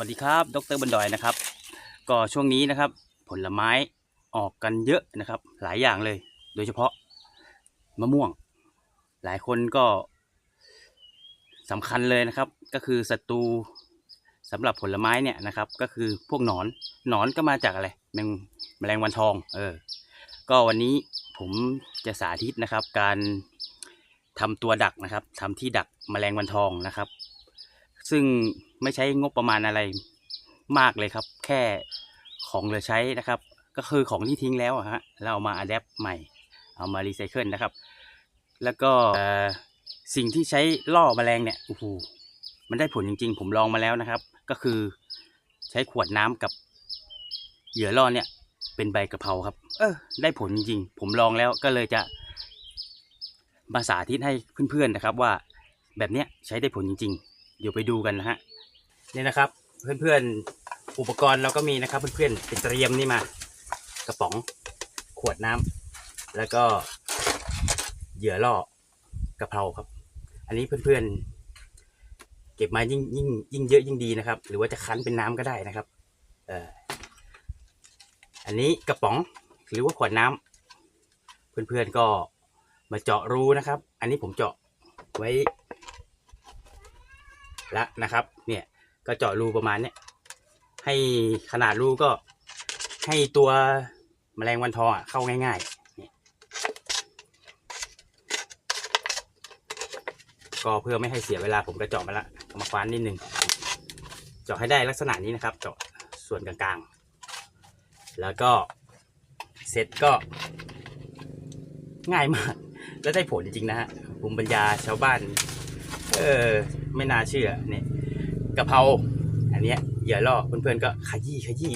สวัสดีครับ ดรบันดอยนะครับ ก็ช่วงนี้นะครับ ผลไม้ออกกันเยอะนะครับ หลายอย่างเลย โดยเฉพาะมะม่วง หลายคนก็สำคัญเลยนะครับ ก็คือศัตรูสำหรับผลไม้เนี่ยนะครับ ก็คือพวกหนอนหนอนก็มาจากอะไรแมงแมลงวันทองเออก็วันนี้ผมจะสาธิตนะครับ การทำตัวดักนะครับทำที่ดักแมลงวันทองนะครับ ซึ่ง ไม่ใช้งบประมาณอะไรมากเลยครับ แค่ของเหลือใช้นะครับ ก็คือของที่ทิ้งแล้วอะฮะเราเอามาอัดแอปใหม่ เอามารีไซเคิลนะครับ แล้วก็สิ่งที่ใช้ล่อแมลงเนี่ยโอ้โหมันได้ผลจริง ๆ ผมลองมาแล้วนะครับ ก็คือใช้ขวดน้ำกับเหยื่อล่อเนี่ย เป็นใบกะเพราครับ เออ ได้ผลจริงๆผมลองแล้วก็เลยจะมาสาธิตให้เพื่อนๆนะครับ ว่าแบบเนี้ยใช้ได้ผลจริง ๆ เดี๋ยวไปดูกันนะฮะ นี่นะครับ เพื่อนๆ อุปกรณ์เราก็มีนะครับ เพื่อนๆไปเตรียมนี่มา กระป๋องขวดน้ำแล้วก็เหยื่อล่อกระเพราครับ อันนี้เพื่อนๆ เก็บมายิ่งยิ่งยิ่งเยอะยิ่งดีนะครับ หรือว่าจะคั้นเป็นน้ำก็ได้นะครับ เอออันนี้กระป๋องหรือว่าขวดน้ำเพื่อนๆก็มาเจาะรูนะครับ อันนี้ผมเจาะไว้แล้วนะครับ เนี่ย ก็เจาะรูประมาณเนี้ยให้ขนาดรูก็ให้ตัวแมลงวันทองอะเข้าง่ายๆ ก็เพื่อไม่ให้เสียเวลาผมก็เจาะมาละเอามาคว้านนิดนึง เจาะให้ได้ลักษณะนี้นะครับ เจาะส่วนกลางๆ แล้วก็เสร็จก็ง่ายมาก และได้ผลจริงๆนะฮะภูมิปัญญาชาวบ้าน เออ ไม่น่าเชื่อเนี่ย กะเพราอันเนี้ยอย่าล่อเพื่อนๆก็ขยี้ขยี้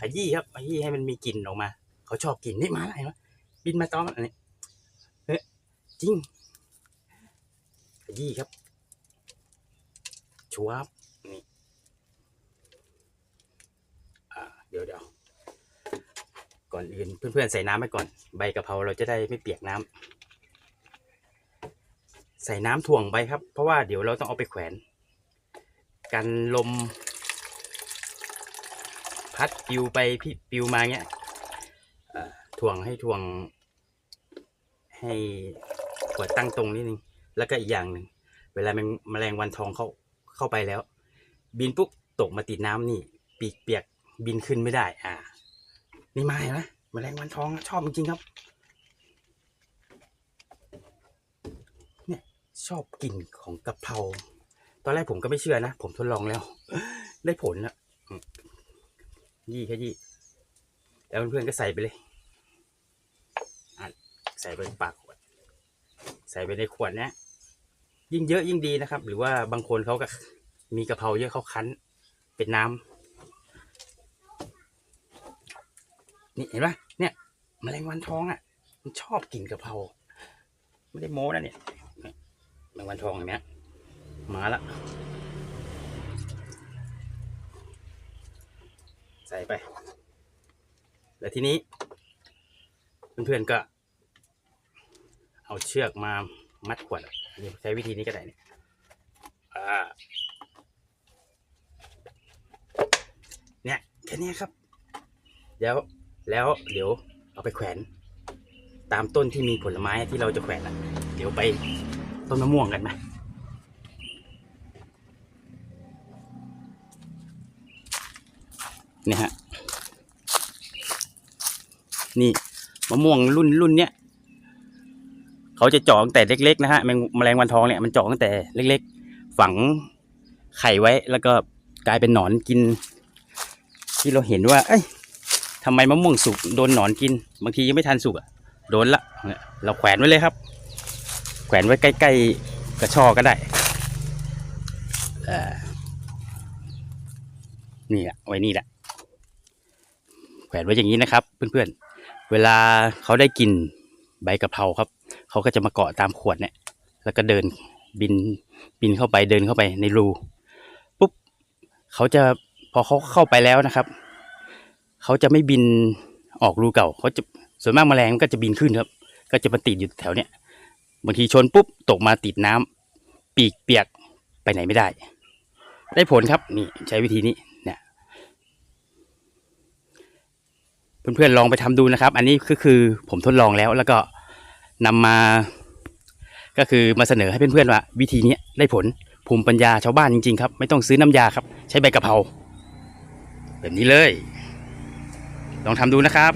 ขยี้ครับขยี้ให้มันมีกลิ่นออกมา เขาชอบกลิ่นนี่มาอะไรวะบินมาตอมอันนี้เฮ้ยจริงขยี้ครับชัวบนี่เดี๋ยวเดี๋ยวก่อนอื่นเพื่อนๆใส่น้ำไปก่อน ใบกะเพราเราจะได้ไม่เปียกน้ำใส่น้ำถ่วงไปครับ เพราะว่าเดี๋ยวเราต้องเอาไปแขวน กันลม พัดปิวไปพี่ปิวมาเงี้ยถ่วงให้ถ่วง ให้ขวตั้งตรงนิดนึง แล้วก็อีกอย่างหนึ่ง เวลามันแมลงวันทองเข้าเข้าไปแล้ว บินปุ๊บตกมาติดน้ำนี่ ปีกเปียกบินขึ้นไม่ได้ อ่า นี่มาเห็นไหมแมลงวันทองชอบจริงครับชอบกลิ่นของกะเพรา ตอนแรกผมก็ไม่เชื่อนะ ผมทดลองแล้ว ได้ผลนะอืมยี่แค่ยี่ แล้วเพื่อนๆก็ใส่ไปเลยใส่ไปปากขวด ใส่ไปในขวดเนี้ยยิ่งเยอะยิ่งดีนะครับ หรือว่าบางคนเขาก็มีกะเพราเยอะเขาคั้น เป็นน้ำนี่เห็นปะเนี่ยแมลงวันทองอะ มันชอบกลิ่นกะเพราไม่ได้โม้นะเนี่ยแมลงวันทองอย่างเนี้ย มาละ ใส่ไป แล้วทีนี้ เพื่อนๆก็ เอาเชือกมามัดขวดนี่ใช้วิธีนี้ก็ได้นี่เนี่ยแค่นี้ครับ เดี๋ยวแล้วเดี๋ยวเอาไปแขวนตามต้นที่มีผลไม้ที่เราจะแขวนอะเดี๋ยวไปต้นมะม่วงกันไหม นี่ยฮะนี่มะม่วงรุ่นรุ่นเนี้ยเขาจะเจาะตั้งแต่เล็ก ๆ นะฮะแมงแมลงวันทองเนี่ยมันเจาะตั้งแต่เล็ก ๆ ฝังไข่ไว้ แล้วก็กลายเป็นหนอนกิน ที่เราเห็นว่า เอ้ยทำไมมะม่วงสุกโดนหนอนกิน บางทียังไม่ทันสุกอะโดนละเราแขวนไว้เลยครับ แขวนไว้ใกล้ๆกระชอก็ได้อ่อนี่แหละไว้นี่แหละ แขวนไว้อย่างนี้นะครับ เพื่อนๆ เวลาเขาได้กลินใบกะเพราครับ เขาก็จะมาเกาะตามขวดเนี่ย แล้วก็เดินบินบินเข้าไปเดินเข้าไปในรูปุ๊บเขาจะพอเขาเข้าไปแล้วนะครับ เขาจะไม่บินออกรูเก่าเขาจะส่วนมากแมลงมันก็จะบินขึ้นครับ ก็จะมาติดอยู่แถวเนี้ยบางทีชนปุ๊บตกมาติดน้ำปีกเปียกไปไหนไม่ได้ ได้ผลครับนี่ใช้วิธีนี้ เพื่อนๆลองไปทำดูนะครับ อันนี้ก็คือผมทดลองแล้วแล้วก็นำมา ก็คือมาเสนอให้เพื่อนๆว่า วิธีนี้ได้ผลภูมิปัญญาชาวบ้านจริงๆครับ ไม่ต้องซื้อน้ำยาครับ ใช้ใบกะเพราแบบนี้เลย ลองทำดูนะครับ